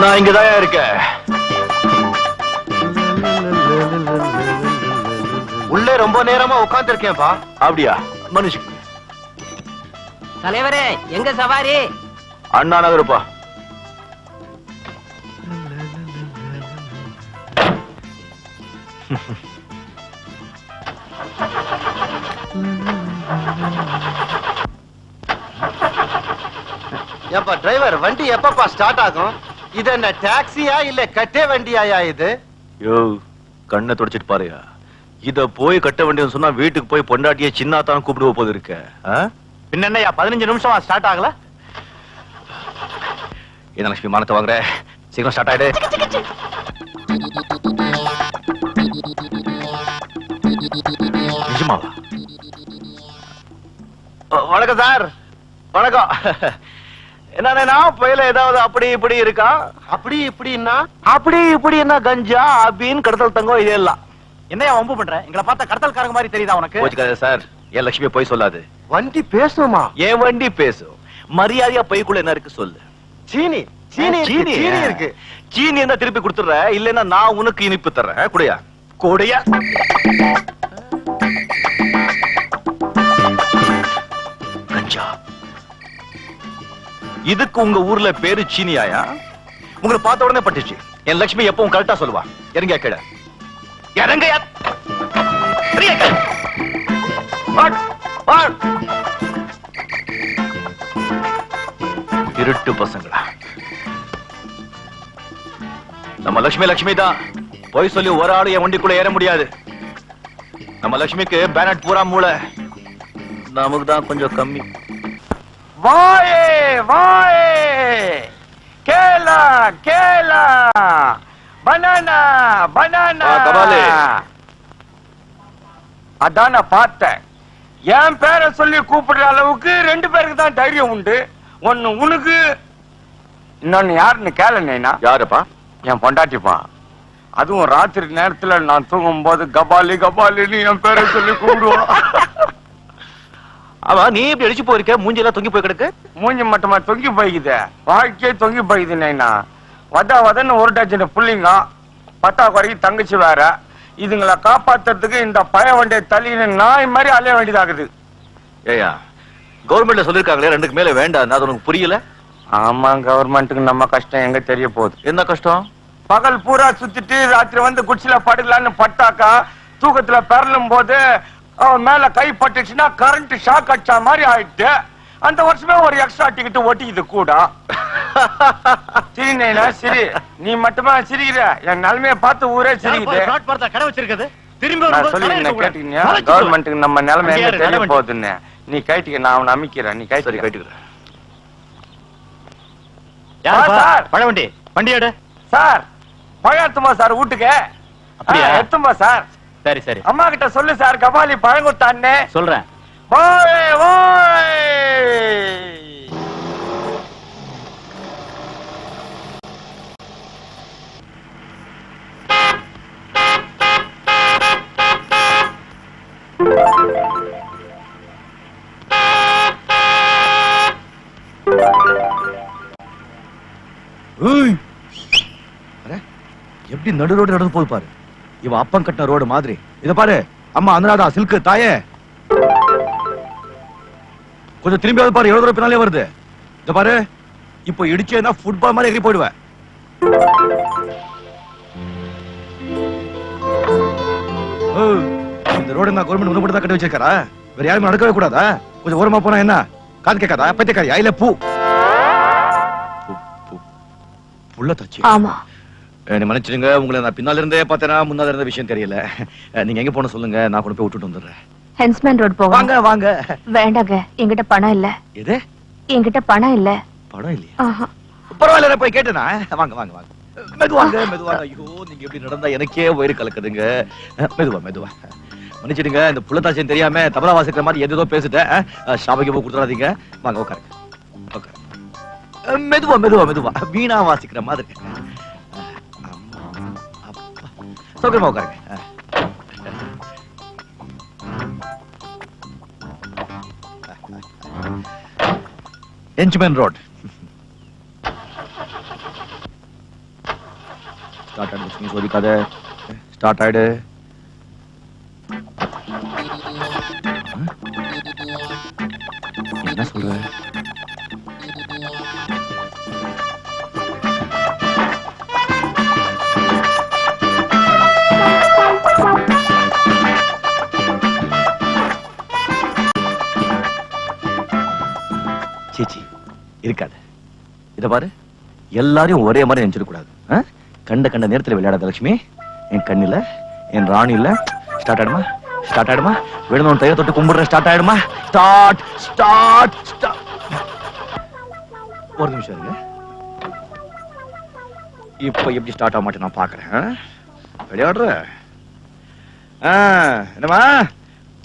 நான் இங்கதான் இருக்கேன். உள்ளே ரொம்ப நேரமா உட்கார்ந்து இருக்கேன்பா அப்படியா மனுஷ் தலைவரே எங்க சவாரி? அண்ணா நகருப்பா. ஏப்பா டிரைவர் வண்டி எப்பப்பா ஸ்டார்ட் ஆகும்? இது என்ன டாக்ஸியா இல்ல கட்டே வண்டியாயா இது? யோ கண்ணை தொடச்சிட்டு பாருயா. இத போய் கட்ட வேண்டியது சொன்னா வீட்டுக்கு போய் பொண்டாட்டிய சின்னாத்தான் கூப்பிடுவ போது இருக்க. என்னய்யா பதினஞ்சு நிமிஷமா ஸ்டார்ட் ஆகல? என்ன லட்சுமி மானத்தை வாங்குற? சீக்கிரம் ஸ்டார்ட் ஆயிடு. நிஜமாவா? வணக்கம் சார். வணக்கம். என்னன்னா புயல ஏதாவது அப்படி இப்படி இருக்கா? அப்படி இப்படின்னா? அப்படி இப்படி என்ன கஞ்சா அபின் கடத்தல் தங்கம் இது எல்லாம் என்னையா வம்பு பண்ற? எங்களை பார்த்தா கடத்தல்காரங்க மாதிரி தெரியுதா உனக்கு? போச்சுக்காத சார். என் லட்சுமி போய் சொல்லாது. வண்டி பேசுமா என் வண்டி பேசும் மரியாதையா பைக்குள்ள என்ன இருக்கு சொல்லு. சீனி சீனி சீனி. இருக்கு. சீனி என்ன திருப்பி கொடுத்துற இல்லைன்னா நான் உனக்கு இனிப்பு தர்றேன். குடையா? குடையா? கஞ்சா. இதுக்கு உங்க ஊர்ல பேரு சீனியாயா? உங்களை பார்த்த உடனே பட்டுச்சு. என் லட்சுமி எப்பவும் கரெக்டா சொல்லுவா. இறங்க கேட இறங்க இருட்டு பசங்களா. நம்ம லட்சுமி லட்சுமி தான். போய் சொல்லி ஒரு ஆளு என் வண்டிக்குள்ள ஏற முடியாது. நம்ம லட்சுமிக்கு பேனட் பூரா மூளை. நமக்கு தான் கொஞ்சம் கம்மி. வாயே வாயே. கேலா கேலா பனானா பனானா. அதான் நான் பார்த்தேன். என் பேரை சொல்லி கூப்பிடுற அளவுக்கு ரெண்டு பேருக்கு தான் தைரியம் உண்டு. ஒன்னு உனக்கு இன்னொன்னு யாருன்னு கேளனேனா யாருப்பா? என் பொண்டாட்டிப்பா. அதுவும் ராத்திரி நேரத்துல நான் தூங்கும் போது கபாலி கபாலின்னு என் பேரை சொல்லி கூப்பிடுவான் அவ நீ இப்படி அடிச்சு போயிருக்க? மூஞ்சிலாம் தொங்கி போய் கிடக்கு? மூஞ்சி மட்டுமா தொங்கி போய்க்குது? வாழ்க்கையே தொங்கி போய்க்குது நைனா. வத வதன்னு ஒரு டஜன் புள்ளிங்க பத்தா குறைக்கு தங்கச்சி வேற. இதுங்களை காப்பாத்துறதுக்கு இந்த பய வண்டியை தள்ளின்னு நாய் மாதிரி அலைய வேண்டியதாகுது. ஏயா கவர்மெண்ட்ல சொல்லிருக்காங்களே ரெண்டுக்கு மேல வேண்டாம். அது உனக்கு புரியல? ஆமா கவர்மெண்ட்டுக்கு நம்ம கஷ்டம் எங்க தெரிய போகுது? என்ன கஷ்டம்? பகல் பூரா சுத்திட்டு ராத்திரி வந்து குச்சில படுக்கலான்னு பட்டாக்கா தூக்கத்துல பெறலும் போது அவன் மேல கை பட்டுச்சுன்னா கரண்ட் ஷாக் அடிச்சா மாதிரி ஆயிடுச்சு அந்த வருஷமே ஒரு எக்ஸ்ட்ரா டிக்கெட் ஒட்டிக்குது கூட. சரி நைனா சரி. நீ மட்டுமா சிரிக்கிற? என் நிலைமைய பார்த்து ஊரே சிரிக்குது. கடை வச்சிருக்குது திரும்பி என்ன கேட்டீங்க? கவர்மெண்ட்டுக்கு நம்ம நிலைமை எங்க தெரிய போகுதுன்னு. நீ கைட்டிக்க நான் அவனை அமைக்கிறேன். நீ கைட்டி கட்டிக்கிறேன். பழவண்டி வண்டி. எடு. சார் பழம் எடுத்துமா சார் வீட்டுக்கு. அப்படியா? எடுத்துமா சார். சரி சரி. அம்மா கிட்ட சொல்லு சார் கபாலி பழம் கொடுத்தான்னு சொல்றேன் எப்படி நடு ரோடு நடந்து போகுது பாரு. இவன் அப்பம் கட்டின ரோடு மாதிரி. இத பாரு. அம்மா அனுராதா சில்க் தாயே. கொஞ்சம் திரும்பி வந்து பாரு எவ்வளவு தூரம் பின்னாலே வருது. இத பாரு. இப்போ இடிச்சேன்னா ஃபுட்பால் மாதிரி எகிரி போயிடுவேன் இந்த ரோடு நான் கவர்மெண்ட் உனக்கு தான் கட்டி வச்சிருக்காரா? வேற யாருமே நடக்கவே கூடாதா? கொஞ்சம் ஓரமா போனா என்ன? காது கேட்காதா? பைத்தியக்காரியா இல்ல பூ. புள்ள தச்சு ஆமா. என்ன மன்னிச்சிடுங்க. உங்களை நான் பின்னால இருந்தே பார்த்தேனா முன்னால இருந்த விஷயம் தெரியல. நீங்க எங்க போன சொல்லுங்க. நான் கொண்டு போய் விட்டுட்டு வந்துடுறேன். ஹென்ஸ்மேன் ரோட் போவோம் வாங்க வாங்க. வேண்டாங்க. என்கிட்ட பணம் இல்ல. எது? என்கிட்ட பணம் இல்ல. படம் இல்லையா. பரவாயில்ல போய் கேட்டேனா? வாங்க வாங்க வாங்க. மெதுவாங்க மெதுவாங்க. ஐயோ நீங்க எப்படி நடந்தா எனக்கே வயிறு கலக்குதுங்க. மெதுவா மெதுவா. மன்னிச்சிடுங்க இந்த புள்ளத்தாச்சியம் தெரியாம தபலா வாசிக்கிற மாதிரி எது பேசிட்டேன். ஷாபைக்கு போய் கொடுத்துடாதீங்க வாங்க உட்காருங்க. மெதுவா மெதுவா மெதுவா. வீணா வாசிக்கிற மாதிரி. சௌகரியமா உட்காருங்க அஹ். என்ச்மேன் ரோட். ஸ்டார்ட் ஆயிடு லட்சுமி சோதிக்காத ஸ்டார்ட் ஆயிடு. என்ன சொல்ற? இத பாரு. எல்லாரையும் ஒரே மாதிரி நினைச்சிடக்கூடாது? கண்ட கண்ட நேரத்துல விளையாடாத லட்சுமி என் கண்ணில என் ராணில. ஸ்டார்ட் ஆயிடுமா? ஸ்டார்ட் ஆயிடுமா? விழுந்தவன் தைய தொட்டு கும்பிடுற ஸ்டார்ட் ஆயிடுமா? ஸ்டார்ட் ஸ்டார்ட் ஸ்டார்ட் ஒரு நிமிஷம் இருங்க. இப்ப எப்படி ஸ்டார்ட் ஆக மாட்டேன் நான் பாக்குறேன் ஆ? விளையாடுற? ஆ, என்னம்மா?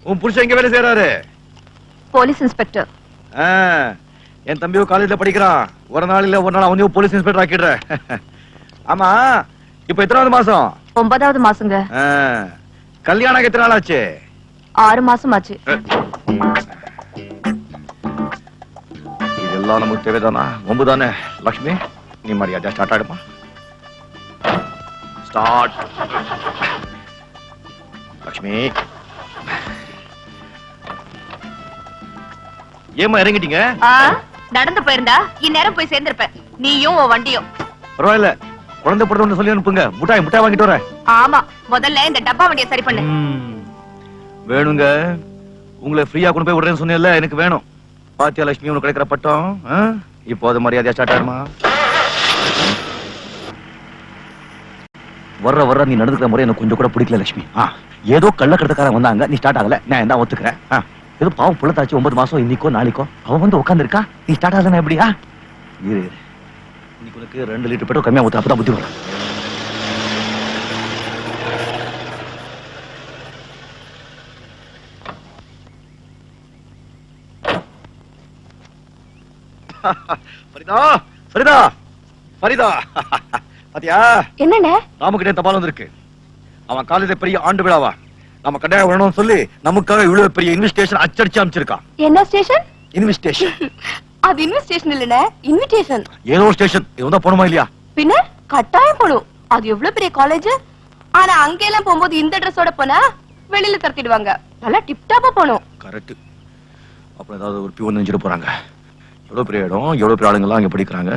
உன் புருஷன் எங்க வேலை செய்யறாரு போலீஸ் இன்ஸ்பெக்டர். ஆ, என் தம்பியோ காலேஜ்ல படிக்கிறான். ஒரு நாள் இல்ல ஒரு நாள் அவனையும் போலீஸ் இன்ஸ்பெக்டர் ஆக்கிடுறேன். ஆமா இப்ப எத்தனாவது மாசம்? ஒன்பதாவது மாசங்க. கல்யாணம் எத்தனை நாள் ஆச்சு? ஆறு மாசம் ஆச்சு. இதெல்லாம் நமக்கு தேவைதானா? ஒன்பது தானே லக்ஷ்மி? நீ மரியாதை ஸ்டார்ட் ஆயிடுமா ஸ்டார்ட் லக்ஷ்மி. ஏமா இறங்கிட்டீங்க? நடந்து போயிருந்தா இந்நேரம் போய் சேர்ந்திருப்ப நீயும் உன் வண்டியும். பரவாயில்ல. குழந்தை பிறந்த சொல்லி அனுப்புங்க. முட்டாய் முட்டாய் வாங்கிட்டு வரேன். ஆமா முதல்ல இந்த டப்பா வண்டியை சரி பண்ணு. வேணுங்க. உங்களை ஃப்ரீயா கொண்டு போய் விடுறேன்னு சொன்னேன்ல எனக்கு வேணும். பாத்தியா லட்சுமி உனக்கு கிடைக்கிற பட்டம்? இப்போ அது மரியாதையா ஸ்டார்ட் ஆயிடுமா வர்ற வர்ற நீ நடந்துக்கிற முறை எனக்கு கொஞ்சம் கூட பிடிக்கல லட்சுமி. ஏதோ கள்ளக்கடத்தக்காரன் வந்தாங்க. நீ ஸ்டார்ட் ஆகல. நான் என்ன ஒத்துக்கிறேன்? ஏதோ பாவம் புள்ளத்தாச்சு ஒன்பது மாசம் இன்னைக்கோ நாளைக்கோ? அவன் வந்து உட்காந்துருக்கா நீ ஸ்டார்ட் ஆகலன்னா எப்படியா இரு இரு. இன்னைக்கு உனக்கு ரெண்டு லிட்டர் பெட்ரோல் கம்மியா ஊத்து அப்பதான் புத்தி வரும். பாத்தியா? என்னண்ணே? ராமுகிட்டே தபால் வந்திருக்கு. அவன் காலேஜ் பெரிய ஆண்டு விழாவா? நம்ம கட்டாயம் வரணும்னு சொல்லி நமக்காக இவ்வளவு பெரிய இன்விஸ்டேஷன் அச்சடிச்சு அமைச்சிருக்கான் என்ன ஸ்டேஷன் இன்விஸ்டேஷன் அது இன்வெஸ்டேஷன் இல்லனே இன்விடேஷன் ஏதோ ஸ்டேஷன் வந்தா போணுமா இல்லையா? பின்ன கட்டாயம் போடும். அது எவ்வளவு பெரிய காலேஜ் ஆனா அங்க எல்லாம் போகும்போது இந்த ட்ரெஸ்ஸோட போனா வெளியில தரத்திடுவாங்க. நல்லா டிப்டாப்பா போகணும். கரெக்ட் அப்புறம் ஏதாவது ஒரு பியூன் நினைச்சிட்டு போறாங்க. எவ்வளவு பெரிய இடம் எவ்வளவு பெரிய ஆளுங்கெல்லாம் அங்க படிக்கிறாங்க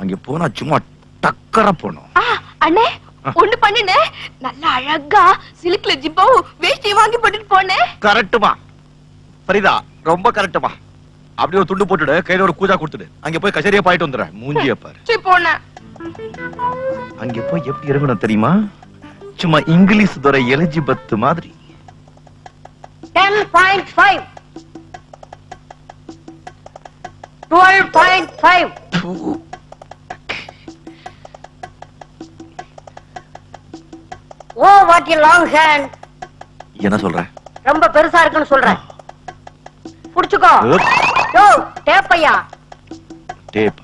அங்க போனா சும்மா டக்கரா போகணும். ஆ, அண்ணே ஒண்ணு பண்ணுனே? நல்லா அழகா சிலுக்குல ஜிப்பாவும் வேஷ்டியும் வாங்கி போட்டுட்டு போனேன் கரெக்டுமா ஃபரிதா ரொம்ப கரெக்டுமா அப்படியே ஒரு துண்டு போட்டுடு கையில ஒரு கூஜா கொடுத்துடு. அங்க போய் கச்சேரியா பாயிட்டு வந்துடுறேன் மூஞ்சிய பாரு. சரி போனேன் அங்க போய் எப்படி இறங்கணும் தெரியுமா? சும்மா இங்கிலீஷ் துறை எலிஜிபத் மாதிரி. Ten point five twelve point five oh what you long hand என்ன சொல்ற? ரொம்ப பெருசா இருக்குன்னு சொல்றேன் புடிச்சுக்கோ. யோ டேப்பையா. டேப்.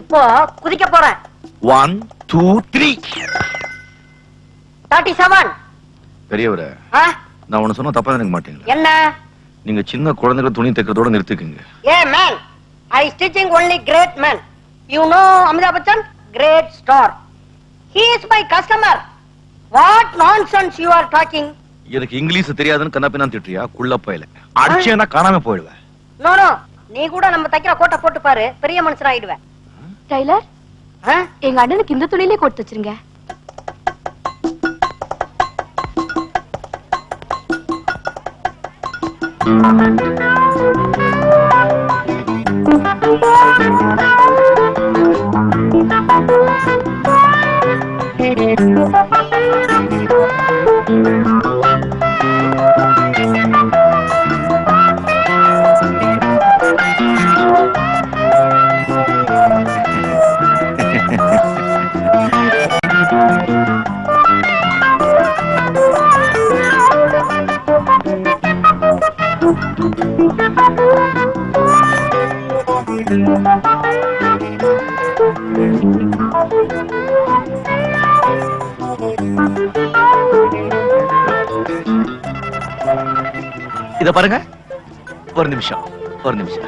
இப்போ குதிக்க போறேன் one two three thirty seven பெரியவர நான் உன்ன சொன்னா தப்பா நினைக்க மாட்டீங்களா. என்ன? நீங்க சின்ன குழந்தைகள் துணி தைக்கிறதோட நிறுத்திக்கங்க. A man I stitching only great man you know Amitabh Bachchan great star he is my customer what nonsense you are talking எனக்கு இங்கிலீஷ் தெரியாதுன்னு கண்ணா பின்னா திட்டுறியா? குள்ள போயில. அடிச்சேன்னா காணாம போயிடுவேன் நோ நோ நீ கூட நம்ம தைக்கிற கோட்டை போட்டு பாரு. பெரிய மனுஷன் ஆயிடுவேன் டைலர் ஆ? எங்க அண்ணனுக்கு இந்த துணியிலே கொடுத்து வச்சிருங்க. இத பாருங்க. ஒரு நிமிஷம் ஒரு நிமிஷம்.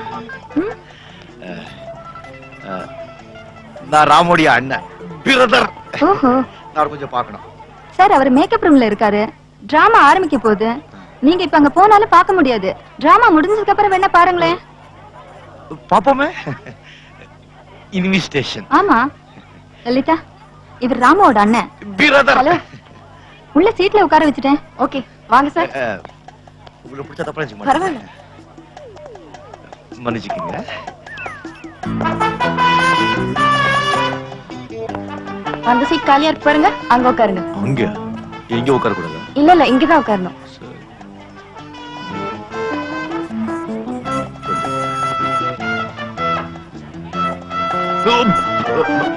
நான் ராமோடைய அண்ணன் பிரதர். நான் கொஞ்சம் பார்க்கணும். சார் அவர் மேக்கப் ரூம்ல இருக்காரு. டிராமா ஆரம்பிக்க போகுது. நீங்க இப்ப அங்க போனாலும் பார்க்க முடியாது. டிராமா முடிஞ்சதுக்கு அப்புறம் வேணா பாருங்களேன். பாப்போமே இன்விஸ்டேஷன் ஆமா. லலிதா இவர் ராமாவோட அண்ணன். பிரதர். ஹலோ உள்ள சீட்ல உட்கார வச்சுட்டேன். ஓகே வாங்க சார். உங்களுக்கு பிடிச்ச தப்பா பரவாயில்ல. மன்னிச்சுக்கங்க. அந்த சீட் காலியா இருக்கு பாருங்க அங்க உட்காருங்க. அங்க? எங்க உட்கார கூடாது இல்ல இல்ல இங்கதான் உட்காரணும்.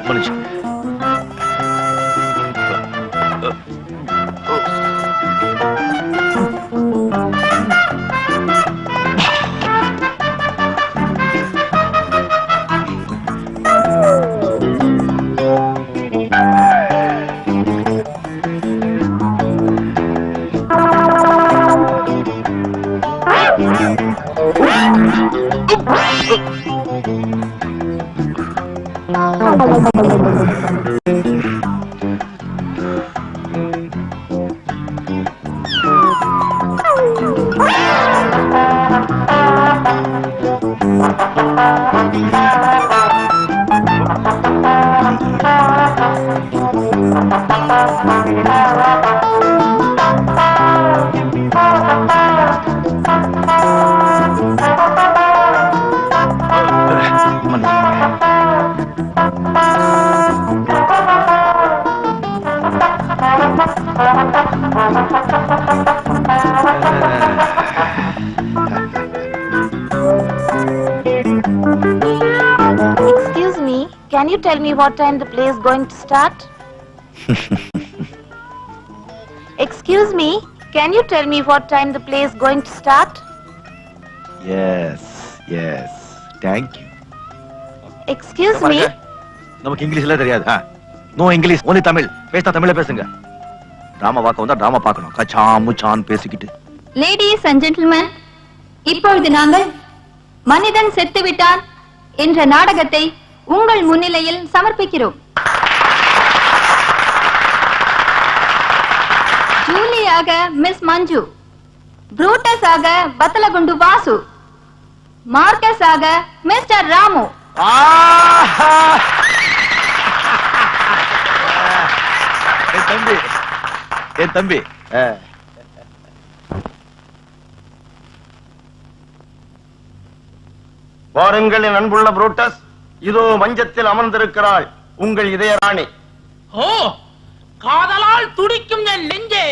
மன்னிச்சு Thank you. Tell me what time the play is going to start? Excuse me, can you tell me what time the play is going to start? Yes yes thank you Excuse me, நமக்கு இங்கிலீஷ்ல தெரியாது. No English only Tamil. பேசினா தமிழ்ல பேசுங்க. Drama பார்க்க வந்தா drama பார்க்கணும். கச்சா முச்சான் பேசிக்கிட்டு. லேடிஸ் அண்ட் ஜென்டில்மேன் இப்பொழுது நாங்கள் மனிதன் செத்து விட்டான் என்ற நாடகத்தை உங்கள் முன்னிலையில் சமர்ப்பிக்கிறோம். ஜூலியாக மிஸ் மஞ்சு புரூட்டஸ் ஆக பத்தலகுண்டு வாசு மார்க்கஸ் ஆக மிஸ்டர் ராமு. தம்பி என் தம்பி. அஹ், வாருங்கள் என் அன்புள்ள புரூட்டஸ். இதோ மஞ்சத்தில் அமர்ந்திருக்கிறாள் உங்கள் இதய ராணி ஓ காதலால் துடிக்கும் என் நெஞ்சே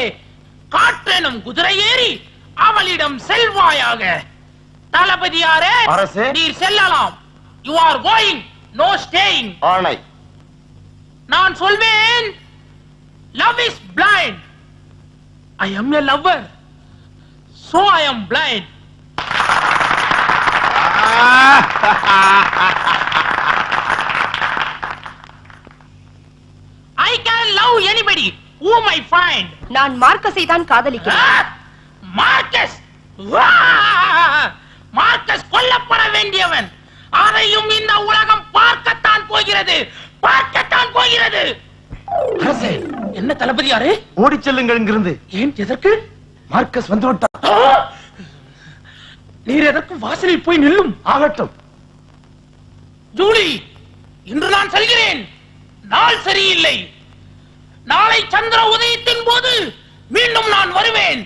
காற்றெனும் குதிரை ஏறி அவளிடம் செல்வாயாக. தளபதியாரே அரசே. நீர் செல்லலாம். You are going no staying ஆணை. நான் சொல்வேன் love is blind I am a lover so I am blind I can anybody whom I find நான் மார்க்கஸை தான் காதலிக்கிறேன். மார்க்கஸ் வா! மார்க்கஸ் கொல்லப்பட வேண்டியவன். அதையும் இந்த உலகம் பார்க்கத்தான் போகிறது. பார்க்கத்தான் போகிறது. அரசே என்ன தளபதியாரே ஓடிச் செல்லுங்கள் இங்கிருந்து. ஏன் எதற்கு? மார்க்கஸ் வந்து விட்டார்! நீர் எதற்கு வாசலில் போய் நில்லும். ஆகட்டும். ஜூலி இன்று நான் செல்கிறேன். நாள் சரியில்லை. நாளை சந்திர உதயத்தின் போது மீண்டும் நான் வருவேன்.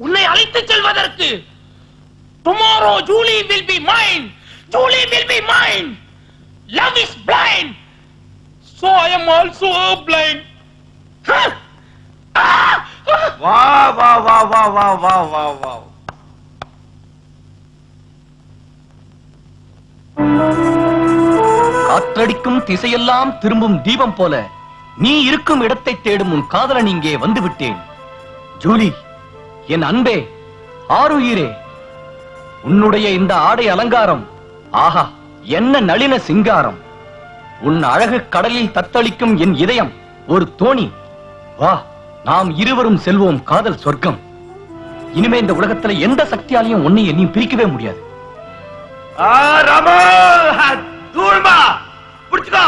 உன்னை அழைத்துச் செல்வதற்கு. Tomorrow Julie will be mine Julie will be mine love is blind so I am also blind வா வா வா வா வா வா வா வா காற்றடிக்கும் திசையெல்லாம் திரும்பும் தீபம் போல நீ இருக்கும் இடத்தை தேடும் உன் காதலன் இங்கே வந்து விட்டேன் ஜூலி என் அன்பே ஆருயிரே உன்னுடைய இந்த ஆடை அலங்காரம் ஆஹா என்ன நளின சிங்காரம் உன் அழகு கடலில் தத்தளிக்கும் என் இதயம் ஒரு தோணி வா நாம் இருவரும் செல்வோம் காதல் சொர்க்கம் இனிமே இந்த உலகத்துல எந்த சக்தியாலையும் உன்னை என்னையும் பிரிக்கவே முடியாது ஆ, ரமா தூள்மா! புடிச்சுக்கோ!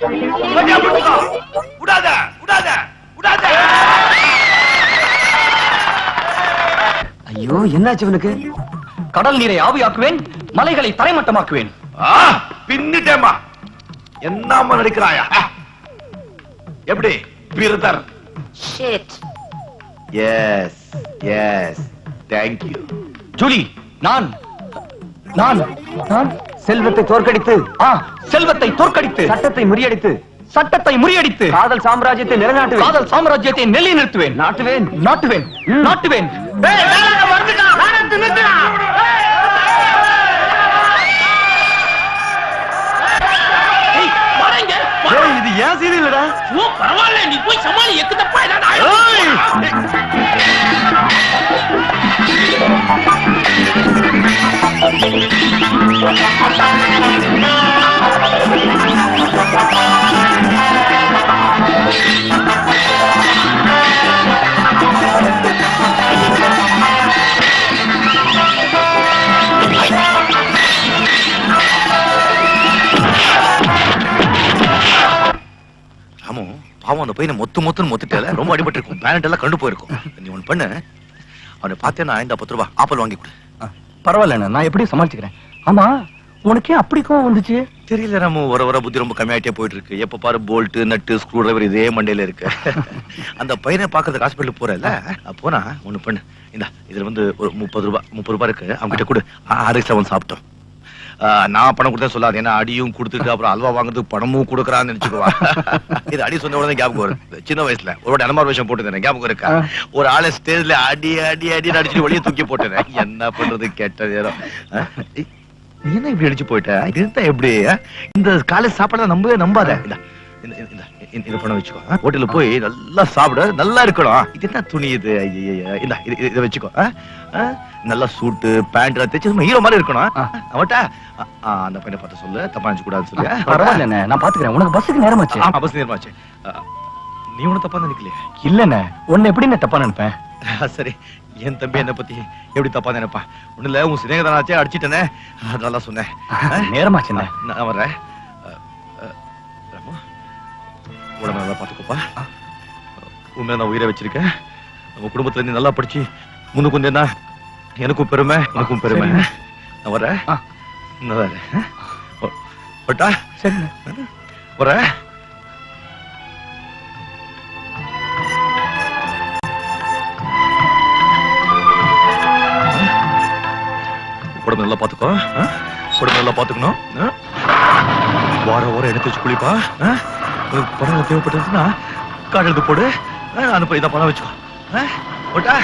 கட்டியா பிடிச்சுக்கோ விடாத விடாத விடாத. ஐயோ என்னாச்சு இவனுக்கு? கடல் நீரை ஆவியாக்குவேன் மலைகளை தரைமட்டமாக்குவேன். ஆ, பின்னிட்டேம்மா. என்னம்மா நடிக்கிறாயா. எப்படி brother? Shit. Yes yes thank you Julie நான் நான் நான் செல்வத்தை தோற்கடித்து ஆ செல்வத்தை தோற்கடித்து சட்டத்தை முறியடித்து சட்டத்தை முறியடித்து காதல் சாம்ராஜ்யத்தை நிலைநாட்டுவேன். காதல் சாம்ராஜ்யத்தை நிலைநிறுத்துவேன் நாட்டுவேன். நாட்டுவேன். நாட்டுவேன். இது ஏன் சீரியல் இல்லடா? ஓ, பரவாயில்ல. நீ போய் சமாளி எக்கு தப்பா ஏதாவது பாவம் அந்த பையனை மொத்து மொத்துன்னு மொத்துட்டல ரொம்ப அடிபட்டு இருக்கும் பேனட் எல்லாம் கண்டு போயிருக்கும். நீ ஒண்ணு பண்ணு. அவனை பார்த்தேன்னா இந்த பத்து ரூபா ஆப்பிள் வாங்கி கொடு. பரவாயில்ல நான் எப்படி சமாளிச்சுக்கிறேன்? ஆமா உனக்கே அப்படி கோவம் வந்துச்சு? தெரியல நம்ம வர வர புத்தி ரொம்ப கம்மியாயிட்டே போயிட்டு இருக்கு எப்ப பாரு போல்ட் நட்டு ஸ்க்ரூ டிரைவர் இதே மண்டையில இருக்கு. அந்த பையனை பாக்குறதுக்கு ஹாஸ்பிட்டல் போறல போனா ஒண்ணு பண்ணு. இந்த இதுல வந்து ஒரு முப்பது ரூபாய் முப்பது ரூபாய் இருக்கு. அவங்க கிட்ட கொடு ஆர்எஸ்ல வந்து சாப்பிட்டோம். நான் பணம் கொடுத்தா சொல்லாது. ஏன்னா அடியும் கொடுத்துட்டு அப்புறம் அல்வா வாங்குறதுக்கு பணமும் கொடுக்குறான்னு நினைச்சுக்குவா இது அடி சொன்ன உடனே ஞாபகம் வரும். சின்ன வயசுல. ஒரு அனமார் விஷயம் போட்டுருந்தேன் ஞாபகம் இருக்கா? ஒரு ஆளை ஸ்டேஜ்ல அடி அடி அடி அடிச்சுட்டு வெளியே தூக்கி போட்டுறேன் என்ன பண்றது கெட்ட நேரம். என்ன இப்படி அடிச்சு போயிட்ட? இருந்தா எப்படி? இந்த காலேஜ் சாப்பாடு நம்பவே நம்பாத. இந்த- இதை பண்ண வச்சுக்கோ. ஆ? ஹோட்டல்ல போய் நல்லா சாப்பிட. நல்லா இருக்கணும். இது என்ன துணி இது. இந்தா இது வச்சுக்கோ? நல்லா சூட்டு பேண்ட் தைச்சு ஹீரோ மாதிரி இருக்கணும். அவட்டா அந்த பையனை பார்த்து சொல்லு. தப்பா நினைச்சு கூடாது சொல்லு பரவாயில்ல நான் பாத்துக்கிறேன். உனக்கு பஸ்ஸுக்கு நேரமாச்சு. ஆமா பஸ் நேரமாச்சு. நீ ஒண்ணு தப்பா நினைக்கலையே? இல்லண்ணே. உன்னை எப்படி நான் தப்பா நினைப்பேன்? சரி. என் தம்பி என்ன பத்தி எப்படி தப்பா நினைப்பா ஒண்ணு இல்ல உன் சிநேகதானாச்சே அடிச்சிட்டனே. அதனால சொன்னேன். ஆ? நேரமாச்சுண்ணே. நான் வர்றேன். உடம்பை நல்லா பாத்துக்கோப்பா உண்மையா நான் உயிரை வச்சிருக்கேன். நம்ம குடும்பத்துல நீ நல்லா படிச்சு முன்னுக்கு வந்தேன்னா எனக்கும் பெருமை உனக்கும் பெருமை. நான் வரேன். ஓ, வரட்டா சரிண்ணே. வரேன் உடம்பு நல்லா பாத்துக்கோ ஆ? உடம்பு நல்லா பாத்துக்கணும் ஆ? வார வாரம் எடுத்து வச்சு குளிப்பா. ஆ? பணம் தேவைப்பட்டதுன்னா கார்டு எடுத்து போடு ஆ, அனுப்ப இதை பணம் வச்சுக்கோ ஆ? போட்டா